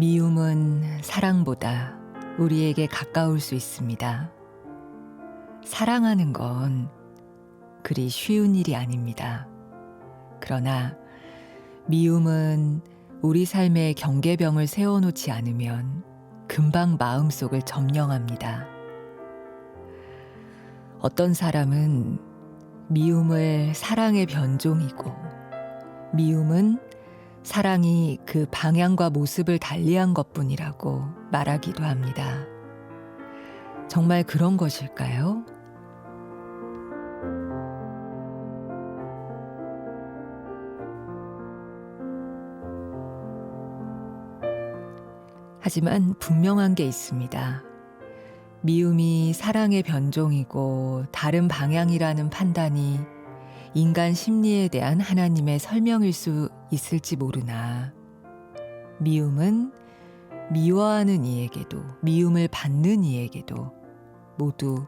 미움은 사랑보다 우리에게 가까울 수 있습니다. 사랑하는 건 그리 쉬운 일이 아닙니다. 그러나 미움은 우리 삶에 경계병을 세워놓지 않으면 금방 마음속을 점령합니다. 어떤 사람은 미움을 사랑의 변종이고 미움은 사랑이 그 방향과 모습을 달리한 것 뿐이라고 말하기도 합니다. 정말 그런 것일까요? 하지만 분명한 게 있습니다. 미움이 사랑의 변종이고 다른 방향이라는 판단이 인간 심리에 대한 하나님의 설명일 수 있을지 모르나 미움은 미워하는 이에게도 미움을 받는 이에게도 모두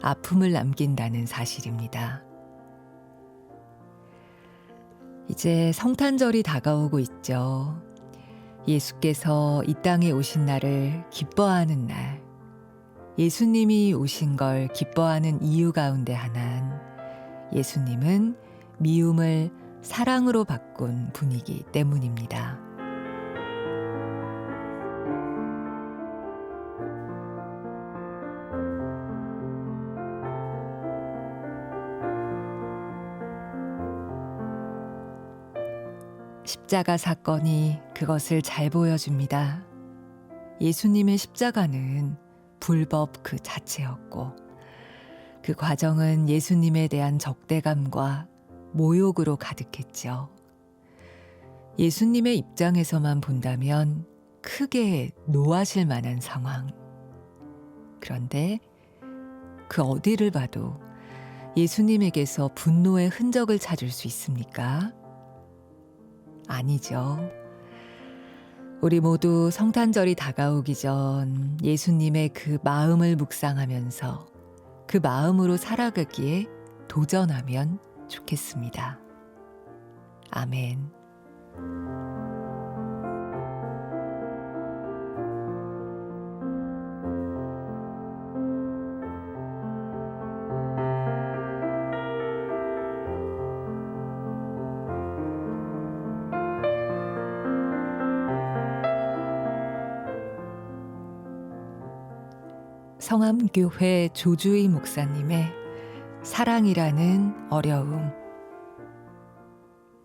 아픔을 남긴다는 사실입니다. 이제 성탄절이 다가오고 있죠. 예수께서 이 땅에 오신 날을 기뻐하는 날. 예수님이 오신 걸 기뻐하는 이유 가운데 하나는 예수님은 미움을 사랑으로 바꾼 분이기 때문입니다. 십자가 사건이 그것을 잘 보여줍니다. 예수님의 십자가는 불법 그 자체였고, 그 과정은 예수님에 대한 적대감과 모욕으로 가득했죠. 예수님의 입장에서만 본다면 크게 노하실 만한 상황. 그런데 그 어디를 봐도 예수님에게서 분노의 흔적을 찾을 수 있습니까? 아니죠. 우리 모두 성탄절이 다가오기 전 예수님의 그 마음을 묵상하면서 그 마음으로 살아가기에 도전하면 좋겠습니다. 아멘. 성암교회 조주희 목사님의 사랑이라는 어려움